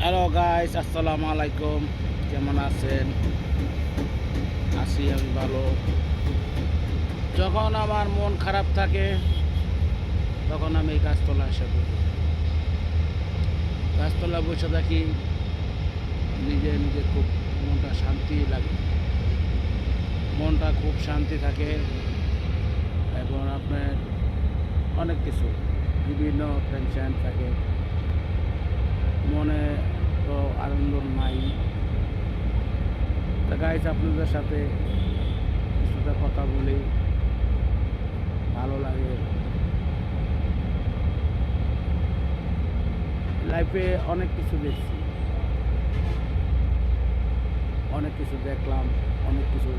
Hello guys আসসালামু আলাইকুম কেমন আছেন আছি আমি ভালো যখন আমার মন খারাপ থাকে তখন আমি এই গাছতলা এসে বসি গাছতলা বসে থাকি নিজে নিজে খুব মনটা শান্তি লাগে মনটা খুব শান্তি থাকে এবং আপনার অনেক কিছু বিভিন্ন টেনশন থাকে মনে তো আনন্দ নাই। তা গাইজ আপনাদের সাথে কিছুটা কথা বলি। ভালো লাগে। লাইফে অনেক কিছু দেখছি। অনেক কিছু দেখলাম, অনেক কিছু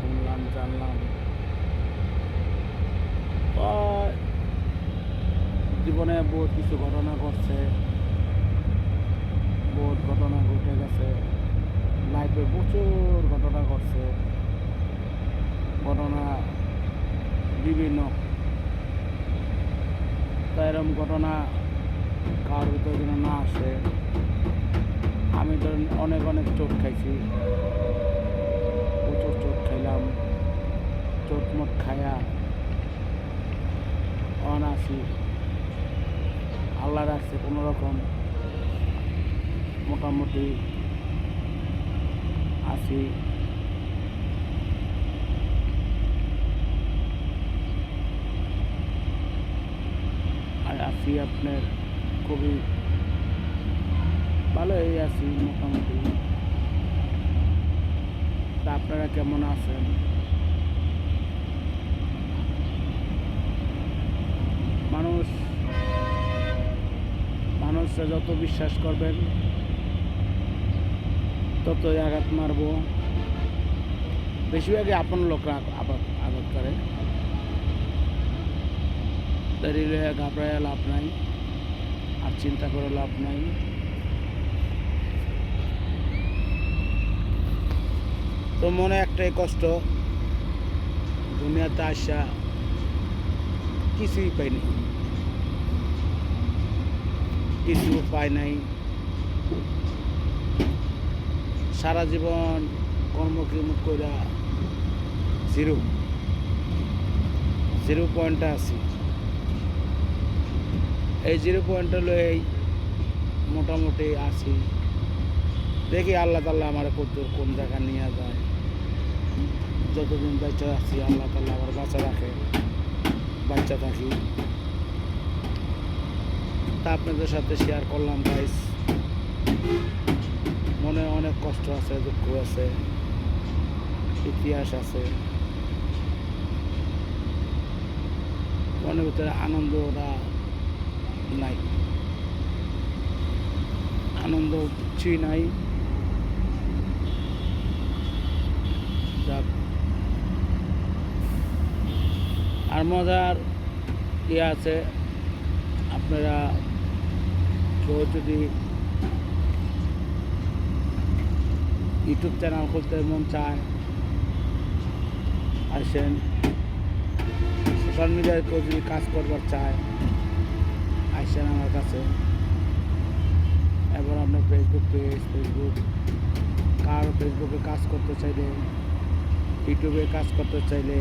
শুনলাম, জানলাম। জীবনে বহুত কিছু ঘটনা ঘটছে। বহুত ঘটনা ঘটে গেছে। লাইফে প্রচুর ঘটনা ঘটছে। ঘটনা বিভিন্ন। তো এরকম ঘটনা কার ভিতরে যেন না আসে, আমি ধরেন অনেক অনেক চোট খাইছি। প্রচুর চোট খাইলাম। চোট মোট খায়া অনাসি আল্লাহ রাখছে কোনো রকম মোটামুটি আছি। আর আছি আপনার খুবই ভালোই আছি মোটামুটি। তা আপনারা কেমন আছেন? মানুষ মানুষরা যত বিশ্বাস করবেন ততই আঘাত মারব। বেশিরভাগই আপন লোকরা আঘাত আঘাত করে। দাঁড়িয়ে ঘাবড়ায় লাভ নাই। আর চিন্তা করে লাভ নাই। তো মনে একটাই কষ্ট, দুনিয়াতে আসা কিছুই পাইনি কিছু পাই নাই। সারা জীবন কর্মক্রিম কইরা জিরো জিরো পয়েন্টে আছি। এই জিরো পয়েন্টটা লই মোটামুটি আছি। দেখি আল্লাহ তাল্লাহ আমার কত কোন জায়গা নিয়ে যায়। যতদিন বাচ্চা আছি, আল্লাহ তাল্লাহ আমার বাচ্চা রাখে বাচ্চা থাকি। তা আপনাদের সাথে শেয়ার করলাম গাইস মনে অনেক কষ্ট আছে, দুঃখ আছে, ইতিহাস আছে। মনের ভিতরে আনন্দটা নাই। আনন্দ কিছুই নাই। আর মজার ইয়ে আছে, আপনারা কেউ যদি ইউটিউব চ্যানেল খুলতে মন চায়, আসেন। সোশ্যাল মিডিয়ায় কেউ যদি কাজ করবার চায়, আসেন আমার কাছে। এবার আপনার ফেসবুক পেজ ফেসবুক কার ফেসবুকে কাজ করতে চাইলে, ইউটিউবে কাজ করতে চাইলে,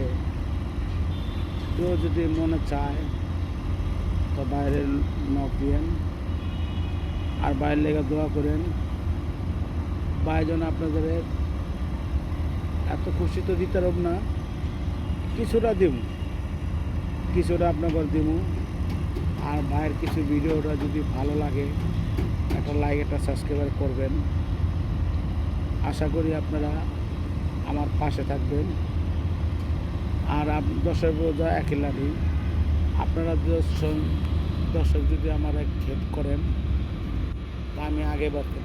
কেউ যদি মনে চায়, তো বাইরের নখ দিয়েন। আর বাইরের লেগে দোয়া করেন। বাইজন আপনাদের এত খুশি তো দিতে পারব না। কিছুটা দিব কিছুটা আপনাদের দিব আর ভাইয়ের কিছু ভিডিওটা যদি ভালো লাগে, একটা লাইক একটা সাবস্ক্রাইবার করবেন। আশা করি আপনারা আমার পাশে থাকবেন। আর দশের বোঝা একই লাঠি। আপনারা দর্শক যদি আমার এক হেল্প করেন, তা আমি আগে বাড়তে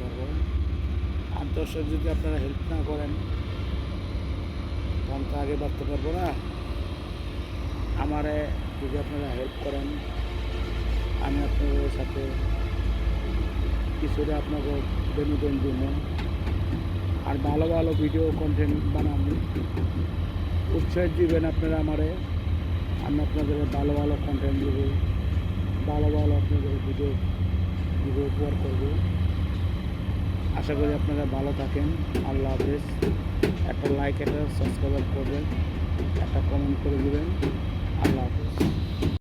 আর দর্শক যদি আপনারা হেল্প না করেন তখন তো আগে বাড়তে পারব না। আমারে যদি আপনারা হেল্প করেন, আমি আপনাদের সাথে কিছুটা আপনাকে বিনোদন দিব। আর ভালো ভালো ভিডিও কন্টেন্ট বানাবো। উৎসাহ দিবেন আপনারা আমারে। আমি আপনাদের ভালো ভালো কন্টেন্ট দেবো। ভালো ভালো আপনাদের ভিডিও ভিডিও উপহার করব। আশা করি আপনারা ভালো থাকেন। আল্লাহ হাফেজ। একটা লাইক একটা সাবস্ক্রাইব করবেন। একটা কমেন্ট করে দেবেন। আল্লাহ হাফেজ।